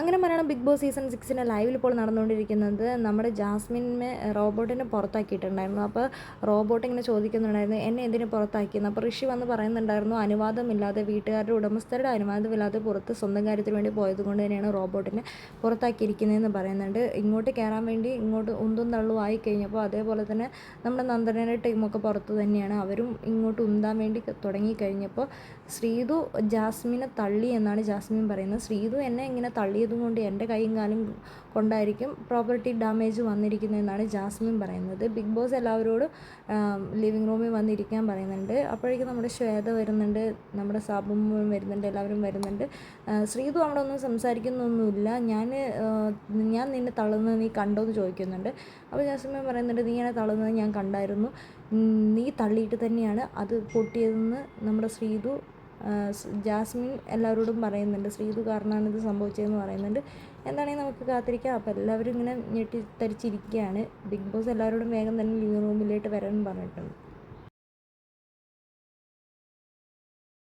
അങ്ങനെ Malayalam big Boss season സിക്സിന്റെ ലൈവിൽ ഇപ്പോൾ നടന്നുകൊണ്ടിരിക്കുന്നത് നമ്മുടെ ജാസ്മിനെ റോബോട്ടിനെ പുറത്താക്കിയിട്ടുണ്ടായിരുന്നു. അപ്പോൾ റോബോട്ട് ഇങ്ങനെ ചോദിക്കുന്നുണ്ടായിരുന്നു എന്നെ എന്തിനു പുറത്താക്കിയെന്ന്? അപ്പോൾ ഋഷി വന്ന് പറയുന്നുണ്ടായിരുന്നു അനുവാദമില്ലാതെ വീട്ടുകാരുടെ ഉടമസ്ഥരുടെ അനുവാദമില്ലാതെ പുറത്ത് സ്വന്തം കാര്യത്തിന് വേണ്ടി പോയത് കൊണ്ട് തന്നെയാണ് റോബോട്ടിനെ പുറത്താക്കിയിരിക്കുന്നതെന്ന് പറയുന്നുണ്ട്. ഇങ്ങോട്ട് കയറാൻ വേണ്ടി ഇങ്ങോട്ട് ഉന്തും തള്ളും ആയി കഴിഞ്ഞപ്പോൾ അതേപോലെ തന്നെ നമ്മുടെ നന്ദനയുടെ ടീമൊക്കെ പുറത്ത് തന്നെയാണ് അവരും ഇങ്ങോട്ട് ഉന്താൻ വേണ്ടി തുടങ്ങി കഴിഞ്ഞപ്പോൾ ശ്രീതു ജാസ്മിനെ തള്ളി എന്നാണ് ജാസ്മിൻ പറയുന്നത്. ശ്രീതു എന്നെ ഇങ്ങനെ തള്ളിയത് കൊണ്ട് എന്റെ കൈയും കാലും കൊണ്ടായിരിക്കും പ്രോപ്പർട്ടി ഡാമേജ് വന്നിരിക്കുന്നതെന്നാണ് ജാസ്മിൻ പറയുന്നത്. ബിഗ് ബോസ് എല്ലാവരോടും ലിവിങ് റൂമിൽ വന്നിരിക്കാൻ പറയുന്നുണ്ട്. അപ്പോഴേക്കും നമ്മുടെ ശ്വേത വരുന്നുണ്ട് നമ്മുടെ സാബും വരുന്നുണ്ട് എല്ലാവരും വരുന്നുണ്ട്. ശ്രീതു അവിടെ ഒന്നും സംസാരിക്കുന്നൊന്നുമില്ല. ഞാൻ ഞാൻ നിന്നെ തള്ളുന്നത് നീ കണ്ടോ എന്ന് ചോദിക്കുന്നുണ്ട്. അപ്പോൾ ജാസ്മിൻ പറയുന്നുണ്ട് നീ എന്നെ തള്ളുന്നത് ഞാൻ കണ്ടായിരുന്നു. നീ തള്ളിയിട്ട് തന്നെയാണ് അത് പൊട്ടിയതെന്ന് നമ്മുടെ ശ്രീതു ജാസ്മിൻ എല്ലാവരോടും പറയുന്നുണ്ട് ശ്രീതു കാരണമാണ് ഇത് സംഭവിച്ചതെന്ന് പറയുന്നുണ്ട്. എന്താണെങ്കിൽ നമുക്ക് കാത്തിരിക്കാം. അപ്പോൾ എല്ലാവരും ഇങ്ങനെ ഞെട്ടിത്തരിച്ചിരിക്കുകയാണ്. ബിഗ് ബോസ് എല്ലാവരോടും വേഗം തന്നെ ലിവിങ് റൂമിലേക്ക് വരാൻ പറഞ്ഞിട്ടുണ്ട്.